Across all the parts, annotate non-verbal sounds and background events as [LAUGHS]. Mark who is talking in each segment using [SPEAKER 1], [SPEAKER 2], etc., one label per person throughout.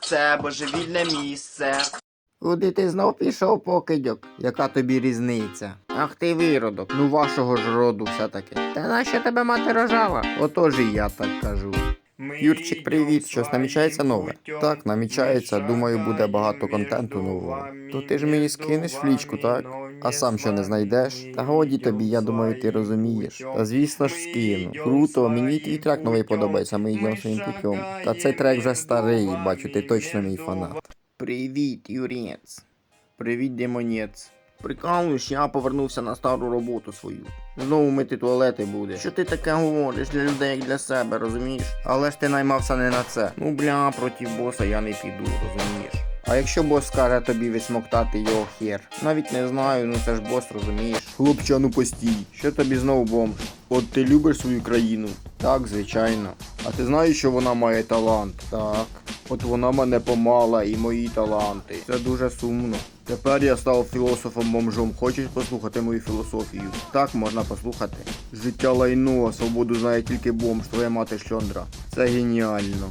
[SPEAKER 1] Це божевільне місце.
[SPEAKER 2] Куди ти знов пішов, покидьок? Яка тобі різниця? Ах ти виродок, ну вашого ж роду все-таки. Та нащо тебе мати рожала? Отож і я так кажу. Юрчик, привіт, щось намічається нове? Так, намічається, думаю, буде багато контенту нового. То ти ж мені скинеш флічку, так? А сам що не знайдеш? Та годі тобі, я думаю, ти розумієш. Та звісно ж скину. Круто, мені твій трек новий подобається, ми йдемо своїм путем. Та цей трек вже старий, бачу, ти точно мій фанат. Привіт, Юрець. Привіт, демонець. Прикалуєш, я повернувся на стару роботу свою. Знову мити туалети буде. Що ти таке говориш для людей, як для себе, розумієш? Але ж ти наймався не на це. Ну бля, проти боса я не піду, розумієш? А якщо бос скаже тобі відсмоктати його хер? Навіть не знаю, ну це ж бос, розумієш? Хлопче, ну постій. Що тобі знову бомж? От ти любиш свою країну? Так, звичайно. А ти знаєш, що вона має талант? Так. От вона мене помала і мої таланти. Це дуже сумно. Тепер я став філософом бомжом. Хочеш послухати мою філософію? Так, можна послухати. Життя лайно, а свободу знає тільки бомж, твоя мати шльондра. Це геніально.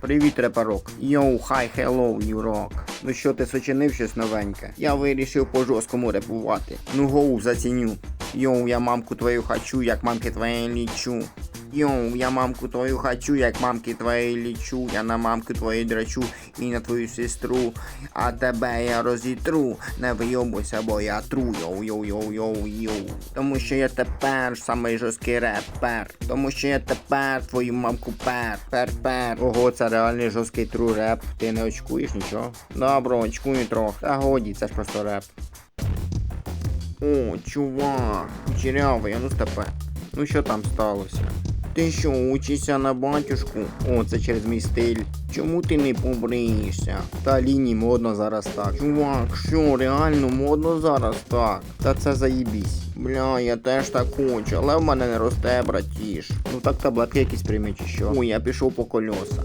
[SPEAKER 2] Привіт, репарок. Йоу, хай, хеллоу, юрок. Ну що, ти сочинив щось новеньке? Я вирішив по жорсткому репувати. Ну гоу, заціню. Йоу, я мамку твою хочу, як мамки твоєї лічу. Йоу, я мамку твою хочу, як мамки твоєї лічу. Я на мамку твою драчу і на твою сестру. А тебе я розітру. Не вийобуйся, бо я тру. Йоу, йоу, йоу, йоу, йоу. Тому що я тепер самий жорсткий репер. Тому що я тепер твою мамку пер. Пер пер. Ого, це реальний жорсткий тру реп. Ти не очкуєш нічого? Добре, очкую трохи. Та годі, це ж просто реп. О, чувак, кучерявий, а ну степе. Ну що там сталося? Ти що, учишся на батюшку? О, це через мій стиль. Чому ти не побриєшся? Та лінії модно зараз так. Чувак, що, реально модно зараз так? Та це заїбісь. Бля, я теж так хочу, але в мене не росте, братіш. Ну так таблетки якісь прийми чи що. Ой, я пішов по кольоса.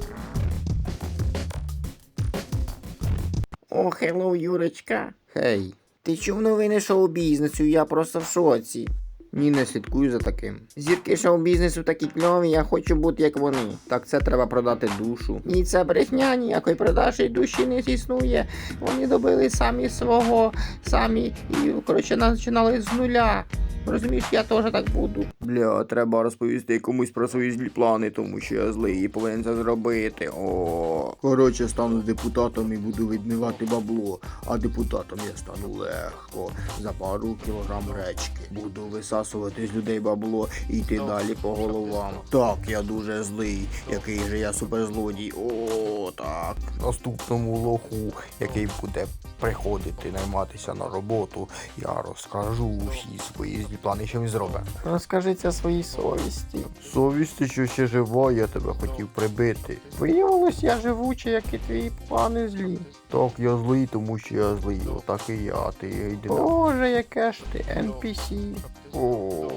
[SPEAKER 2] О, хеллоу, Юрочка. Хей. Ти чув новини шоу-бізнесу? Я просто в шоці. Ні, не слідкую за таким. Зірки шоу-бізнесу такі кльові, я хочу бути як вони. Так це треба продати душу. Ні, це брехня, ніякої продажі душі не існує. Вони добили самі свого, самі і коротше починали з нуля. Розумієш, я теж так буду. Бля, треба розповісти комусь про свої злі плани, тому що я злий і повинен це зробити. О. Коротше, стану депутатом і буду відмивати бабло, а депутатом я стану легко. За пару кілограм речки. Буду висасувати з людей бабло і йти далі по головам. Так, я дуже злий. Який же я суперзлодій. О, так.
[SPEAKER 3] Наступному лоху, який буде приходити найматися на роботу, я розкажу усі свої злі плани, що він зробить.
[SPEAKER 2] Розкажи це своїй совісті.
[SPEAKER 3] Совісті, що ще жива, я тебе хотів прибити.
[SPEAKER 2] Виявилось, я живучий, як і твої плани злі.
[SPEAKER 3] Так, я злий, тому що я злий. Отак і я, ти йди.
[SPEAKER 2] Боже, яке ж ти NPC.
[SPEAKER 3] О.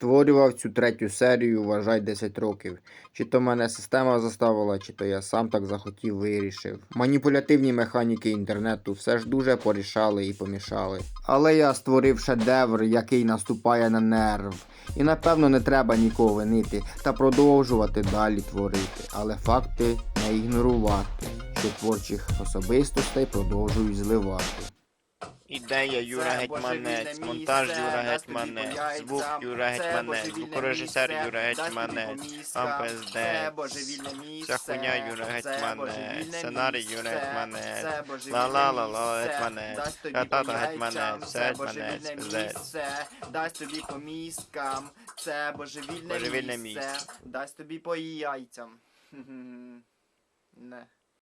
[SPEAKER 2] Створював цю третю серію, вважай 10 років. Чи то мене система заставила, чи то я сам так захотів вирішив. Маніпулятивні механіки інтернету все ж дуже порішали і помішали. Але я створив шедевр, який наступає на нерв. І напевно не треба нікого винити та продовжувати далі творити, але факти не ігнорувати, що творчих особистостей продовжують зливати.
[SPEAKER 4] Ідея Юра Гетьманець, монтаж Юра Гетьманець, звук. Юра Гетьманець, звукорежисер Юра Гетьманець,
[SPEAKER 1] місце.
[SPEAKER 4] вся хуйня Юра Гетьманець, сценарій Юра. Гетьманець, ла-ла-ла-ла. Гетьманець, та-та-та. Гетьманець, все Гетьманець, пиздець.
[SPEAKER 1] Дасть тобі по мізкам. Це божевільне
[SPEAKER 4] місце.
[SPEAKER 1] Дасть тобі по яйцям. [LAUGHS] Не.